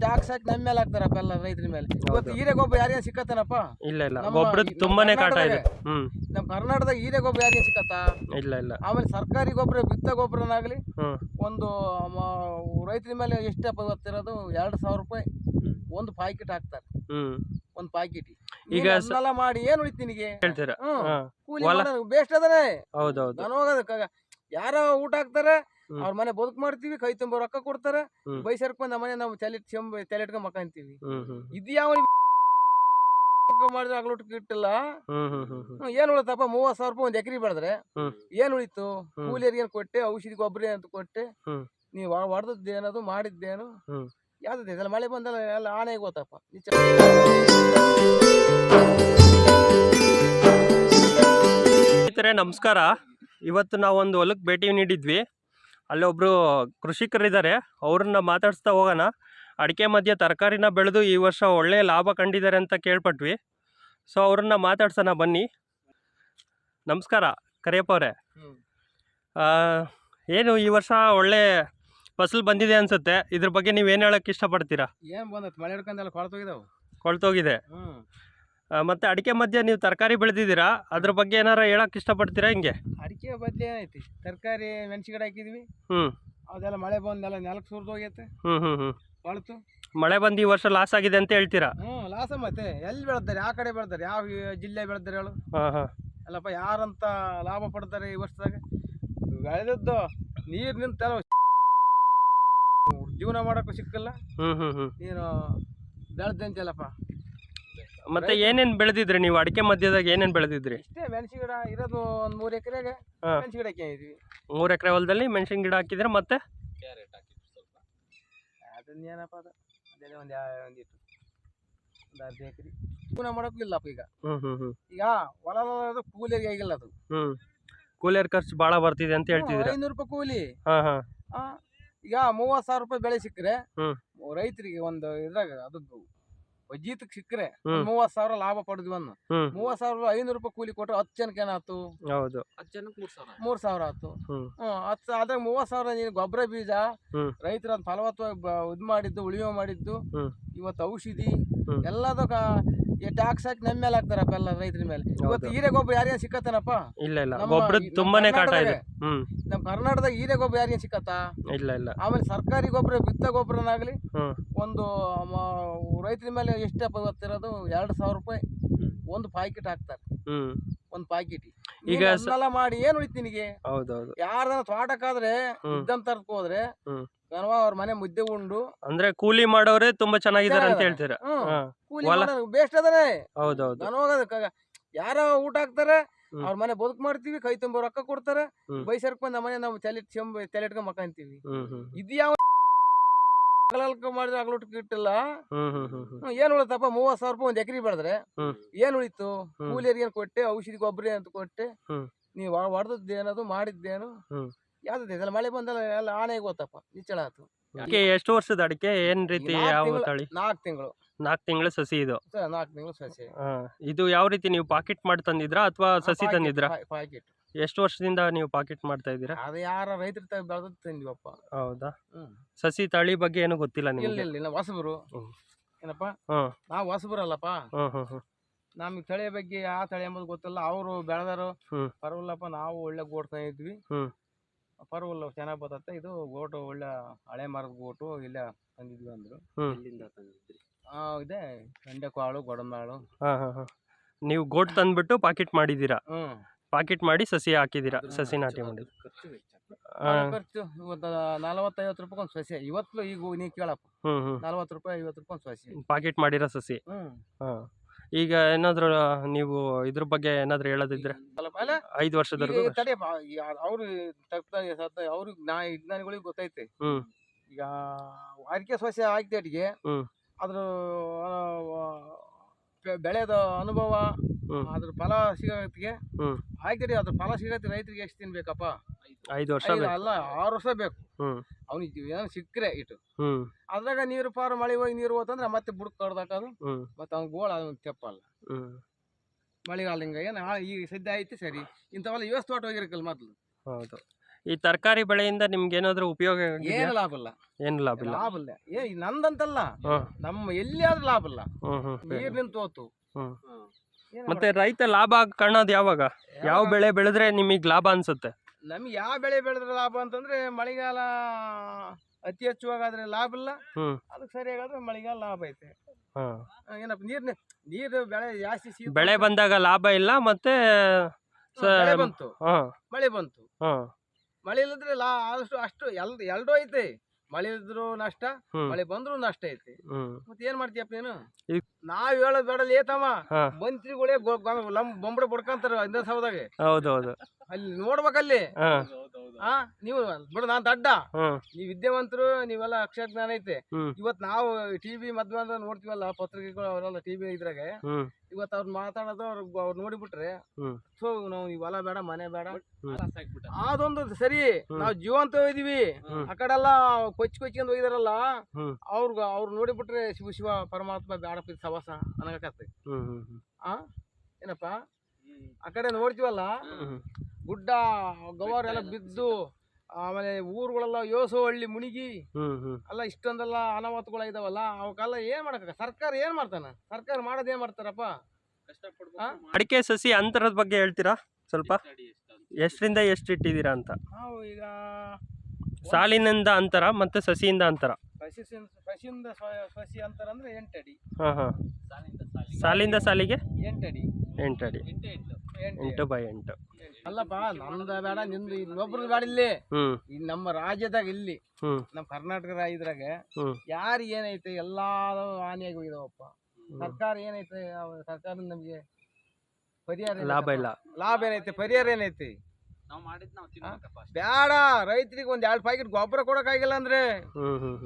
Tax ಹಾಕಿ ನಮ್ಮ ಮೇಲೆ ಹಾಕ್ತಾರಪ್ಪ ಎಲ್ಲ ರೈತರ ಮೇಲೆ. ಇವತ್ತು ಹೀರೆ ಗೊಬ್ಬರ ಯಾರಿಗೆ ಸಿಕ್ಕತ್ತನಪ್ಪ? ಇಲ್ಲ ಇಲ್ಲ. ನಮ್ಮ ಗೊಬ್ಬರದ್ದು ತುಂಬಾನೇ ಕಾಟ ಇದೆ. ಹ್ಮ್. ನಮ್ಮ ಕರ್ನಾಟಕದಾಗ ಹೀರೆ ಗೊಬ್ಬರ ಯಾರಿಗೆ ಸಿಕ್ಕತ್ತ? ಇಲ್ಲ ಇಲ್ಲ. ಆಮೇಲೆ ಸರ್ಕಾರಿ ಗೊಬ್ಬರ ಬಿತ್ತ ಗೊಬ್ಬರನಾಗ್ಲಿ ಒಂದು ರೈತರ ಮೇಲೆ ಎಷ್ಟಪ್ಪ ಇವತ್ತಿರೋದು ಎರಡು ಸಾವಿರ ರೂಪಾಯಿ ಒಂದು ಪ್ಯಾಕೆಟ್ ಹಾಕ್ತಾರೆ. ಹ್ಮ್. ಒಂದು ಪ್ಯಾಕೆಟ್ ಈಗ ಸಾಲ ಮಾಡಿ ಏನು ಉಳಿತು ನಿನಗೆ? ಹೇಳ್ತೀರಾ? ಬೇಸ್ಟ್ ಅದನೇ. ಹೌದೌದು. ನಾನು ಹೋಗೋದಕ್ಕಾಗ ಯಾರೋ ಊಟ ಹಾಕ್ತಾರೆ. ಅವ್ರ ಮನೆ ಬದುಕು ಮಾಡ್ತೀವಿ ಕೈ ತುಂಬ ರೊಕ್ಕ ಕೊಡ್ತಾರೆ ಬೈಸರ್ಕ್ ಬಂದ ಮನೆ ನಾವು ತಲೆ ತಲೆ ಇಟ್ಕೊಂಡ್ ಮಕ್ಕಂತೀವಿ. ಇದು ಯಾವ ಮಾಡಿದ್ರೆ ಆಗ್ಲೋಟ್ ಇಟ್ಟಿಲ್ಲ? ಏನ್ ಉಳಿತಪ್ಪ ಮೂವತ್ ಸಾವಿರ ರೂಪಾಯಿ ಒಂದ್ ಎಕರೆ ಬೆಳೆದ್ರೆ. ಏನ್ ಉಳಿತು. ಕೂಲಿಯರಿಗೆ ಏನ್ ಕೊಟ್ಟೆ ಔಷಧಿ ಗೊಬ್ಬರ ಅಂತ ಕೊಟ್ಟೆ? ನೀವ್ ಹೊಡೆದದ್ದೇನದು ಮಾಡಿದ್ದೇನು. ಯಾವ್ದು ಇದೆಲ್ಲ? ಮಳೆ ಬಂದಲ್ಲ ಎಲ್ಲ ಆನೆಗೆ ಗೊತ್ತಪ್ಪ. ನಿಜ ನಮಸ್ಕಾರ. ಇವತ್ತು ನಾವು ಒಂದು ಹೊಲಕ್ಕೆ ಭೇಟಿ ನೀಡಿದ್ವಿ. ಅಲ್ಲೊಬ್ಬರು ಕೃಷಿಕರಿದ್ದಾರೆ. ಅವ್ರನ್ನ ಮಾತಾಡಿಸ್ತಾ ಹೋಗೋಣ. ಅಡಿಕೆ ಮಧ್ಯೆ ತರಕಾರಿನ ಬೆಳೆದು ಈ ವರ್ಷ ಒಳ್ಳೆಯ ಲಾಭ ಕಂಡಿದ್ದಾರೆ ಅಂತ ಕೇಳ್ಪಟ್ವಿ. ಸೊ ಅವ್ರನ್ನ ಮಾತಾಡ್ಸೋಣ ಬನ್ನಿ. ನಮಸ್ಕಾರ ಕರಿಯಪ್ಪ ಅವರೇ. ಏನು ಈ ವರ್ಷ ಒಳ್ಳೆ ಫಸಲು ಬಂದಿದೆ ಅನ್ಸುತ್ತೆ. ಇದ್ರ ಬಗ್ಗೆ ನೀವೇನು ಹೇಳಕ್ಕೆ ಇಷ್ಟಪಡ್ತೀರಾ? ಏನು ಬಂದತ್? ಮಳೆ ಹಿಡ್ಕೊಂಡೆಲ್ಲ ಕೊಳತೋಗಿದಾವ್. ಕೊಳ್ತೋಗಿದೆ. ಮತ್ತೆ ಅಡಿಕೆ ಮಧ್ಯೆ ನೀವು ತರಕಾರಿ ಬೆಳೆದಿದ್ದೀರಾ? ಅದ್ರ ಬಗ್ಗೆ ಏನಾರ ಹೇಳಕ್ಕೆ ಇಷ್ಟಪಡ್ತೀರಾ ಹಿಂಗೆ? ಅಡಿಕೆ ಬದ್ಲಿ ಏನೈತಿ ತರಕಾರಿ ಮೆಣಸಿ ಗಿಡ ಹಾಕಿದ್ವಿ. ಹ್ಞೂ ಅದೆಲ್ಲ ಮಳೆ ಬಂದೆಲ್ಲ ನೆಲಕ್ಕೆ ಸುರಿದು ಹೋಗೈತೆ. ಹ್ಞೂ ಹ್ಞೂ ಹ್ಞೂ ಮಳೆ ಬಂದು ಈ ವರ್ಷ ಲಾಸ್ ಆಗಿದೆ ಅಂತ ಹೇಳ್ತೀರಾ? ಹ್ಮ್ ಲಾಸ ಮತ್ತೆ. ಎಲ್ಲಿ ಬೆಳೆದಾರೆ ಯಾವ ಕಡೆ ಬೆಳೆದಾರೆ ಯಾವ ಜಿಲ್ಲೆ ಬೆಳ್ದಾರೆ ಹೇಳು? ಹಾಂ ಹಾಂ. ಅಲ್ಲಪ್ಪ ಯಾರಂತ ಲಾಭ ಪಡ್ತಾರೆ ಈ ವರ್ಷದಾಗ? ಬೆಳೆದದ್ದು ನೀರು ನಿಂತಲ್ಲ ಜೀವನ ಮಾಡೋಕ್ಕೂ ಸಿಕ್ಕಲ್ಲ. ಹ್ಞೂ ಹ್ಞೂ ಹ್ಞೂ ನೀನು ಬೆಳೆದಂತಲ್ಲಪ್ಪ ಮತ್ತೆ ಏನೇನ್ ಬೆಳೆದಿದ್ರಿ ನೀವು? ಅಡಿಕೆ ಮಧ್ಯದಾಗ ಏನೇನ್ ಬೆಳೆದಿದ್ರಿ? ಇಷ್ಟೇ ಮೆಣಸಿ ಗಿಡ ಇರೋದು ಒಂದು ಮೂರು ಎಕರೆಗೆ ಹಾ. ಗಿಡಕ್ಕೆ ಗಿಡ ಹಾಕಿದ್ವಿ. ಮೂರು ಎಕರೆ ಹೊಲದಲ್ಲಿ ಮೆಣಸಿನ ಗಿಡ ಹಾಕಿದ್ರೆ ಮತ್ತೆ? ಅದನ್ನೇನಪ್ಪ ಅದು? ಅದೇ ಒಂದು ಒಂದಿಟ್ಟು ಒಂದು ಅರ್ಧ ಎಕರೆ. ಪೂನ ಮಾಡೋಕ್ಕೂ ಇಲ್ಲಪ್ಪ ಈಗ. ಹ್ಞೂ ಹ್ಞೂ ಹ್ಞೂ ಈಗ ಹೊಲ ಕೂಲಿಗೆ ಆಗಿಲ್ಲ ಅದು. ಹ್ಞೂ ಕೂಲಿಯರ್ ಖರ್ಚು ಬಹಳ ಬರ್ತಿದೆ ಅಂತ ಹೇಳ್ತಿದ್ರೆ ಐನೂರು ರೂಪಾಯಿ ಕೂಲಿ. ಹಾಂ ಹಾಂ. ಆ, ಈಗ ಮೂವತ್ತು ಸಾವಿರ ರೂಪಾಯಿ ಬೆಳೆ ಸಿಕ್ಕರೆ ಹ್ಮ್. ರೈತರಿಗೆ ಒಂದು ಇದ್ರಾಗ ಅದು ವಜೀತಕ್ಕೆ ಸಿಕ್ಕರೆ ಮೂವತ್ ಮೂವತ್ತು ಸಾವಿರ ಲಾಭ ಪಡೆದ್ವಿ ಅನ್ನ ಮೂವತ್ ಮೂವತ್ತು ಸಾವಿರ ಐನೂರು ರೂಪಾಯಿ ಕೂಲಿ ಕೊಟ್ಟರೆ ಹತ್ತು ಜನಕ್ಕೆ ಏನಾಯ್ತು ಹೌದು. ಮೂರು ಸಾವಿರ ಆಯ್ತು. ಹ್ಮ್. ಆಯ್ತು ಹತ್ತು ಅದ್ರಾಗ ಮೂವತ್ ಸಾವಿರ ನೀನು ಗೊಬ್ಬರ ಬೀಜ ರೈತರ ಫಲವತ್ತವಾಗಿ ಇದ್ ಮಾಡಿದ್ದು ಉಳಿಯೋ ಮಾಡಿದ್ದು. ಇವತ್ತು ಔಷಧಿ ಹ್ಮ್. ಎಲ್ಲದಕ್ಕ ಟ್ಯಾಕ್ಸ್ ಹಾಕಿ ನಮ್ಮ ಮೇಲೆ ಹಾಕ್ತಾರಪ್ಪ ಎಲ್ಲ ರೈತರ ಮೇಲೆ. ಇವತ್ತು. ಹೀರೆ ಗೊಬ್ಬರ ಯಾರ್ಯಾರು ಸಿಕ್ಕತ್ತನಪ್ಪ? ಇಲ್ಲ ಇಲ್ಲ. ನಮ್ಮ ಗೊಬ್ಬರದ್ದು ನಮ್ಮ ತುಂಬಾನೇ ಕಾಟ ಇದೆ. ಕರ್ನಾಟಕದಾಗ- ಹ್ಞೂ ನಮ್ಮ ಕರ್ನಾಟಕದಾಗ ಹೀರೆ ಗೊಬ್ಬರ ಯಾರಿಗೆ ಸಿಕ್ಕತ್ತಾ? ಇಲ್ಲ ಇಲ್ಲ. ಆಮೇಲೆ ಸರ್ಕಾರಿ ಗೊಬ್ಬರ ಬಿತ್ತ ಗೊಬ್ಬರನಾಗಲಿ ಒಂದು ರೈತರ ಮೇಲೆ ಎಷ್ಟಪ್ಪ ಇವತ್ತಿರೋದು? ಎರಡು ಸಾವಿರ ರೂಪಾಯಿ ಒಂದು ಪ್ಯಾಕೆಟ್ ಹಾಕ್ತಾರೆ. ಹ್ಞೂ ಒಂದು ಪಾಕಿಟ್. ಈಗ ಮಾಡಿ ಏನ್ ಉಳಿತು ನಿನಗೆ? ಹೌದೌದು. ಯಾರ್ದನ ತೋಟಕ್ಕಾದ್ರೆ ಇದ್ದಂತ ಹೋದ್ರೆ ಅವ್ರ ಮನೆ ಮುದ್ದೆ ಉಂಡು. ಅಂದ್ರೆ ಕೂಲಿ ಮಾಡೋರೆ ತುಂಬಾ ಚೆನ್ನಾಗಿದ್ದಾರೆ ಅಂತ. ಹೇಳ್ತೀರಾ? ಕೂಲಿ ಬೇಸ್ಟ್ ಅದಾರೆ. ಹೌದೌದು. ಯಾರ ಊಟ ಹಾಕ್ತಾರೆ. ಅವ್ರ ಮನೆ ಬದುಕು ಮಾಡ್ತೀವಿ ಕೈ ತುಂಬ ರೊಕ್ಕ ಕೊಡ್ತಾರೆ. ಬೈಸರ್ಕೊಂಡ್ ಮನೆ ನಾವು ತಲೆ ಚೆಂಬ ತಲೆ ಇಟ್ಕೊಂಡ್ ಮಕ್ಕಂತೀವಿ. ಹ್ಞೂ ಹ್ಞೂ ಇದು ಯಾವ ಮಾಡಿದ್ರೆ ಆಗ್ಲೋಟ್ ಇಟ್ಟಿಲ್ಲ. ಏನ್ ಉಳಿತಪ್ಪ ಮೂವತ್ ಸಾವಿರ ರೂಪಾಯಿ ಒಂದ್ ಎಕರೆ ಬೆಳೆದ್ರೆ. ಏನ್ ಉಳಿತು. ಕೂಲಿಯರಿಗೆ ಏನ್ ಕೊಟ್ಟೆ? ಔಷಧಿ ಗೊಬ್ಬರ ಅಂತ ಕೊಟ್ಟೆ? ನೀವ್ ಹೊಡೆದದ್ದೇನದು ಮಾಡಿದ್ದೇನು. ಯಾವ್ದು ಇದೆಲ್ಲ ಮಳೆ ಬಂದಲ್ಲ ಎಲ್ಲ ಆನೆಗೆ ಗೊತ್ತಪ್ಪ ನಿಚ್ಚಳ ಆತು. ಅಡಿಕೆ ಎಷ್ಟು ವರ್ಷದ ಅಡಿಕೆ? ಏನ್ ರೀತಿ ನಾಕ್ ಯಾವ ತಿಂಗ್ಳು- ತಳಿ? ನಾಲ್ಕು ತಿಂಗಳು. ನಾಲ್ಕು ತಿಂಗಳು ಸಸಿ ಇದು? ನಾಲ್ಕು ತಿಂಗಳು ಸಸಿ. ಇದು ಯಾವ ರೀತಿ ನೀವು ಪಾಕೆಟ್ ಮಾಡಿ ತಂದಿದ್ರಾ ಅಥವಾ ಸಸಿ ತಂದಿದ್ರಾ? ಪಾಕೆಟ್. ಎಷ್ಟು ವರ್ಷದಿಂದ ನೀವು ಪಾಕೆಟ್ ಮಾಡ್ತಾ ಇದ್ದೀರಾ? ಅದು ಯಾರ ರೈತರ ತ ಬೆಳೆದ್ ತಂದಿವಪ್ಪ. ಹೌದಾ? ಹ್ಮ್. ಸಸಿ ತಳಿ ಬಗ್ಗೆ ಏನು ಗೊತ್ತಿಲ್ಲ ಇಲ್ಲ ನಿಮಗೆ? ಇಲ್ಲ ಇಲ್ಲ ಹೊಸಬರು. ಹ್ಮ್. ಏನಪ್ಪ? ಹ್ಮ್ ನಾವು ಹೊಸಬರಲ್ಲಪ್ಪ ಹ್ಮ್ ಹ್ಮ್ ಹ್ಮ್. ನಮ್ಗೆ ತಳಿಯ ಬಗ್ಗೆ ಆ ತಳಿ ಎಂಬುದು ಗೊತ್ತಿಲ್ಲ. ಅವರು ಬೆಳೆದಾರು ಹ್ಮ್. ಪರವಲ್ಲಪ್ಪ ನಾವು ಒಳ್ಳೆ ಗೋಟ್ ತಂದಿದ್ವಿ. ಹ್ಮ್. ಪರವಲ್ಲ ಚೆನ್ನಾಗಿ ಬರ್ತತ್ತೆ ಇದು ಗೋಟು ಒಳ್ಳೆ ಹಳೆ ಮರದ ಗೋಟು. ಇಲ್ಲ ತಂದಿದ್ವಿ ಅಂದ್ರು. ಹ್ಮ್. ಆ, ಇದೆ. ಕಾಳು ಗೊಡಮಾಳು ಹಾ ಹಾ ಹಾ. ನೀವು ಗೋಟ್ ತಂದ್ಬಿಟ್ಟು ಪಾಕೆಟ್ ಮಾಡಿದ್ದೀರಾ? ಹ್ಮ್. ಪಾಕೆಟ್ ಮಾಡಿ ಸಸಿ ಹಾಕಿದ್ದೀರಾ? ಸಸಿ ನಾಟಿ ಮಾಡಿ ಖರ್ಚು ಇವತ್ತು ನಲವತ್ತೈವತ್ತು ರೂಪಾಯಿ ಒಂದು ಸಸಿ. ಇವತ್ತು ಈಗ ನೀ ಕೇಳಪ್ಪ. ಹ್ಞೂ ಹ್ಮ್. ನಲವತ್ತು ರೂಪಾಯಿ ಐವತ್ತು ರೂಪಾಯಿ ಒಂದು ಸಸಿ. ಪಾಕೆಟ್ ಮಾಡಿರೋ ಸಸಿ? ಹ್ಮ್. ಹಾಂ. ಈಗ ಏನಾದ್ರು ನೀವು ಇದ್ರ ಬಗ್ಗೆ ಏನಾದ್ರು ಹೇಳೋದಿದ್ರೆ? ಅಲ್ಲ ಐದು ವರ್ಷದವರೆಗೂ ಈಗ ತಡಿಯಪ್ಪ ಅವ್ರು ತಪ್ಪ ಅವ್ರಿಗೆ ನಾ ವಿಜ್ಞಾನಿಗಳಿಗೆ ಗೊತ್ತೈತೆ. ಹ್ಞೂ ಈಗ ಅಡಿಕೆ ಸಸಿ ಹಾಕಿದೆ ಹ್ಮ್. ಅದ್ರ ಆ, ಬೆಳೆದ ಅನುಭವ. ಅದ್ರ ಫಲ ಸಿಗತ್ತಿಗೆ ಹಾಕಿರಿ ಅದ್ರ ಫಲ ಸಿಗತ್ತೆ ರೈತರಿಗೆ ಎಷ್ಟು ತಿನ್ಬೇಕಪ್ಪ ಬೇಕಪ್ಪ? ಐದು ವರ್ಷ ಅಲ್ಲ ಆರು ವರ್ಷ ಬೇಕು. ಅವ್ನಿಗೆ ಏನೋ ಸಿಕ್ಕರೆ ಇಟ್ಟು. ಅದ್ರಾಗ ನೀರು ಪಾರು ಮಳೆ ಹೋಗಿ ನೀರು ಹೋತಂದ್ರೆ ಮತ್ತೆ ಬುಡಕ್ ಕಡ್ದಾಕದು ಅದು. ಮತ್ತೆ ಅವ್ನ ಗೋಳ ಅದನ್ನ ತೆಪ್ಪಲ್ಲ ಮಳೆಗಾಲ ಹಿಂಗ ಏನು ಈಗ ಸದ್ಯ ಐತಿ ಸರಿ. ಇಂಥವೆಲ್ಲ ಯೋಸ್ ತೋಟ ಹೋಗಿರಕಲ್ಲ ಮೊದ್ಲು. ಹೌದು. ಈ ತರಕಾರಿ ಬೆಳೆಯಿಂದ ನಿಮ್ಗೆ ಏನಾದ್ರು ಉಪಯೋಗ ಏನು ಲಾಭ ಇಲ್ಲ. ಏನು ಲಾಭ ಇಲ್ಲ? ಲಾಭ ಇಲ್ಲ. ಏ ಇದ್ ನಂದಂತಲ್ಲ. ಹ್ಮ್ ನಮ್ಮ ಎಲ್ಲಿಯಾದ್ರೂ ಲಾಭ ಇಲ್ಲ. ಹ್ಮ್ ಹ್ಮ್ ನೀರ್ ನಿಂತು ಹೋತು. ಹ್ಮ್. ಏನ್ ಮತ್ತೆ ರೈತ ಲಾಭ ಕಾಣೋದು ಯಾವಾಗ? ಯಾವ ಬೆಳೆ ಬೆಳೆದ್ರೆ ನಿಮಗೆ ಲಾಭ ಅನ್ಸುತ್ತೆ? ನಮ್ಗೆ ಯಾವ ಬೆಳೆ ಬೆಳೆದ್ರೆ ಲಾಭ ಅಂತಂದ್ರೆ ಮಳೆಗಾಲ ಅತಿ ಹೆಚ್ಚುವಾಗಾದ್ರೆ ಲಾಭ ಇಲ್ಲ. ಹ್ಮ್. ಅದಕ್ಕೆ ಸರಿಯಾಗಾದ್ರೆ ಮಳೆಗಾಲ ಲಾಭ ಐತೆ. ಹಾ. ಆ, ಏನಪ್ಪ ನೀರ್ ನೀರು ಬೆಳೆ ಜಾಸ್ತಿ ಬೆಳೆ ಬಂದಾಗ ಲಾಭ ಇಲ್ಲ ಮತ್ತೆ ಸ- ಬೆಳೆ ಬಂತು. ಹಾ. ಮಳೆ ಬಂತು. ಹಾ. ಮಳೆ ಇಲ್ಲದ್ರೆ ಲಾ ಆದಷ್ಟು ಅಷ್ಟು ಎಲ್ ಎಲ್ಡೂ ಐತೆ. ಮಳೆ ಇದ್ರು ನಷ್ಟ ಹ್ಮ್. ಮಳೆ ಬಂದ್ರು ನಷ್ಟ ಐತಿ. ಹ್ಮ್. ಮತ್ತೆ ಏನ್ ಮಾಡ್ತೀಯಪ್ಪ ನೀನು? ನಾವ್ ಹೇಳೋದ್ ಬೇಡ ಏತಮ್ಮ ಹಾ. ಮಂತ್ರಿಗಳೇ ಬೊಂಬಡ ಬಡ್ಕಂತಾರ ಇಂದ ಸೌದಾಗ. ಹೌದೌದು. ಅಲ್ಲಿ ನೋಡ್ಬೇಕಲ್ಲಿ. ಹಾ. ಆ ನೀವು ಬಿಡು ನಾನ್ ದಡ್ಡ. ನೀವ್ ವಿದ್ಯಾವಂತರು ನೀವೆಲ್ಲ ಅಕ್ಷರ ಜ್ಞಾನ ಐತೆ. ಇವತ್ ನಾವು ಟಿವಿ ಮದ್ವೆ ಅಂದ್ರೆ ನೋಡ್ತೀವಲ್ಲ ಪತ್ರಿಕೆಗಳು ಅವರೆಲ್ಲ ಟಿವಿ ಇದ್ರಾಗ. ಇವತ್ ಅವ್ರು ಮಾತಾಡೋದು ಅವ್ರ ಅವ್ರು ನೋಡಿಬಿಟ್ರೆ ಸೊ ನಾವು ಇವೆಲ್ಲ ಬೇಡ ಮನೆ ಬೇಡ. ಅದೊಂದು ಸರಿ ನಾವ್ ಜೀವಂತ ಇದೀವಿ. ಆ ಕಡೆ ಎಲ್ಲ ಕೊಚ್ಚಿ ಕೊಚ್ಕೊಂಡ್ ಹೋಗಿದಾರಲ್ಲ ಅವ್ರಗ ಅವ್ರು ನೋಡಿಬಿಟ್ರೆ ಶಿವ ಶಿವ ಪರಮಾತ್ಮ ಬ್ಯಾಡಪ್ಪ ಇದು ಸವಾಸ ಅನ್ನಕತ್ತೆ ಹ್ಮ್ ಹ್ಮ್. ಆ ಏನಪ್ಪ? ಆ ಕಡೆ ನೋಡ್ತೀವಲ್ಲ ಗುಡ್ಡ ಗವರ್ ಎಲ್ಲ ಬಿದ್ದು ಆಮೇಲೆ ಊರುಗಳೆಲ್ಲ ಯೋಸೋ ಹಳ್ಳಿ ಹ್ಮ್ ಅಲ್ಲ ಇಷ್ಟೊಂದೆಲ್ಲ ಅನಾಹುತಗಳ ಇದಾವಲ್ಲ ಅವಕ್ಕೆಲ್ಲ ಏನ್ ಮಾಡಕ ಸರ್ಕಾರ ಏನ್ ಮಾಡ್ತಾನ? ಸರ್ಕಾರ ಮಾಡೋದ್ ಏನ್ ಮಾಡ್ತಾರಪ್ಪ? ಅಡಿಕೆ ಸಸಿ ಅಂತರದ ಬಗ್ಗೆ ಹೇಳ್ತೀರಾ ಸ್ವಲ್ಪ? ಎಷ್ಟರಿಂದ ಎಷ್ಟು ಇಟ್ಟಿದ್ದೀರಾ ಅಂತ? ನಾವು ಈಗ ಸಾಲಿನಿಂದ ಅಂತರ ಮತ್ತೆ ಸಸಿಯಿಂದ ಅಂತರ? ಸಸಿ ಸಸಿಯಿಂದ ಸ್ವ- ಸಸಿ ಅಂತಾರಂದ್ರೆ ಎಂಟಡಿ ಹಾ ಹಾ. ಸಾಲಿಂದ ಸಾಲಿಗೆ? ಎಂಟಡಿ ಎಂಟು ಅಡಿ. ಎಂಟು ಎಂಟು. ಬೈ ಎಂಟು. ಅಲ್ಲಪ್ಪ ನಮ್ದ ಬೇಡ ನಿಂದು ಇನ್ನೊಬ್ರದ್ದು ಬೇಡ ಇಲ್ಲಿ. ಈ ನಮ್ಮ ರಾಜ್ಯದಾಗ ಇಲ್ಲಿ ನಮ್ಮ ಕರ್ನಾಟಕ ರಾಜ್ಯದಾಗ ಯಾರು ಏನೈತೆ ಎಲ್ಲಾ ಹಾನಿಯಾಗಿ ಹೋಗಿದಾವಪ್ಪ. ಸರ್ಕಾರ ಏನೈತೆ ಅವ ಸರ್ಕಾರ ನಮ್ಗೆ ಪರಿಹಾರ? ಲಾಭ ಇಲ್ಲ. ಲಾಭ ಏನೈತೆ ಪರಿಹಾರ ಏನೈತಿ? ಬ್ಯಾಡ ರೈತರಿಗೆ ಒಂದ್ ಎರಡ್ ಪ್ಯಾಕೆಟ್ ಗೊಬ್ಬರ ಕೊಡಕ್ಕಾಗಿಲ್ಲ ಅಂದ್ರೆ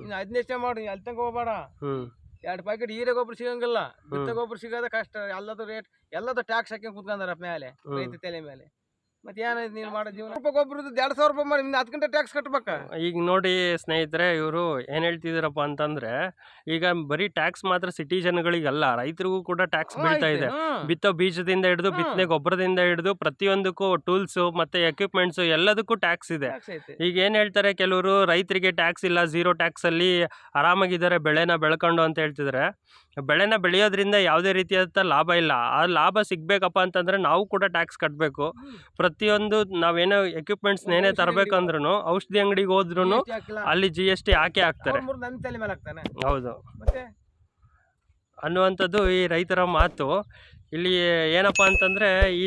ಇನ್ನು ಹದಿನೈದು ಮಾಡಿ ಅಲ್ಲಿ ತಂಗ ಹೋಗ್ಬೇಡ. ಎರಡ್ ಎರಡು ಪ್ಯಾಕೆಟ್ ಹೀರೆ ಗೊಬ್ಬರ ಸಿಗಂಗಿಲ್ಲ. ಬಿತ್ತ ಗೊಬ್ಬರ ಸಿಗೋದ ಕಷ್ಟ ಎಲ್ಲದು ರೇಟ್ ಎಲ್ಲದ ಟ್ಯಾಕ್ಸ್ ಹಾಕಿ ಕುತ್ಕೊಂಡಾರ ಮೇಲೆ. ರೈತ ತಲೆ ಮೇಲೆ ಮತ್ತೆ ಏನೈತಿ ನೀನು ಮಾಡೋ ಜೀವನ. ರೂಪಾಯಿ ಗೊಬ್ಬರದ್ದು ಎರಡು ಸಾವಿರ ರೂಪಾಯಿ ಮಾಡಿ ಹತ್ತು ಗಂಟೆ ಟ್ಯಾಕ್ಸ್ ಕಟ್ಬೇಕ? ಈಗ ನೋಡಿ ಸ್ನೇಹಿತರೆ ಇವರು ಏನು ಹೇಳ್ತಿದಿರಪ್ಪ ಅಂತಂದ್ರೆ ಈಗ ಬರೀ ಟ್ಯಾಕ್ಸ್ ಮಾತ್ರ ಸಿಟಿ ಜನಗಳಿಗಲ್ಲ ರೈತರಿಗೂ ಕೂಡ ಟ್ಯಾಕ್ಸ್ ಬೀಳ್ತಾ ಇದೆ. ಬಿತ್ತೋ ಬೀಜದಿಂದ ಹಿಡಿದು ಬಿತ್ತನೆ ಗೊಬ್ಬರದಿಂದ ಹಿಡಿದು ಪ್ರತಿಯೊಂದಕ್ಕೂ ಟೂಲ್ಸ್ ಮತ್ತೆ ಎಕ್ವಿಪ್ಮೆಂಟ್ಸ್ ಎಲ್ಲದಕ್ಕೂ ಟ್ಯಾಕ್ಸ್ ಇದೆ. ಈಗ ಏನು ಹೇಳ್ತಾರೆ ಕೆಲವರು ರೈತರಿಗೆ ಟ್ಯಾಕ್ಸ್ ಇಲ್ಲ ಝೀರೋ ಟ್ಯಾಕ್ಸಲ್ಲಿ ಆರಾಮಾಗಿದ್ದಾರೆ ಬೆಳೆನ ಬೆಳ್ಕೊಂಡು ಅಂತ ಹೇಳ್ತಿದ್ದಾರೆ ಬೆಳೆನ ಬೆಳೆಯೋದ್ರಿಂದ ಯಾವುದೇ ರೀತಿಯಾದಂಥ ಲಾಭ ಇಲ್ಲ. ಆ ಲಾಭ ಸಿಗಬೇಕಪ್ಪ ಅಂತಂದರೆ ನಾವು ಕೂಡ ಟ್ಯಾಕ್ಸ್ ಕಟ್ಟಬೇಕು ಪ್ರತಿಯೊಂದು ನಾವೇನೋ ಎಕ್ವಿಪ್ಮೆಂಟ್ಸ್ನ ಏನೇ ತರಬೇಕಂದ್ರೂ ಔಷಧಿ ಅಂಗಡಿಗೆ ಹೋದ್ರೂ ಅಲ್ಲಿ ಜಿ ಎಸ್ ಟಿ ಹಾಕೇ ಹಾಕ್ತಾರೆ. ಹೌದು. ಮತ್ತೆ? ಅನ್ನುವಂಥದ್ದು ಈ ರೈತರ ಮಾತು. ಇಲ್ಲಿ ಏನಪ್ಪ ಅಂತಂದರೆ ಈ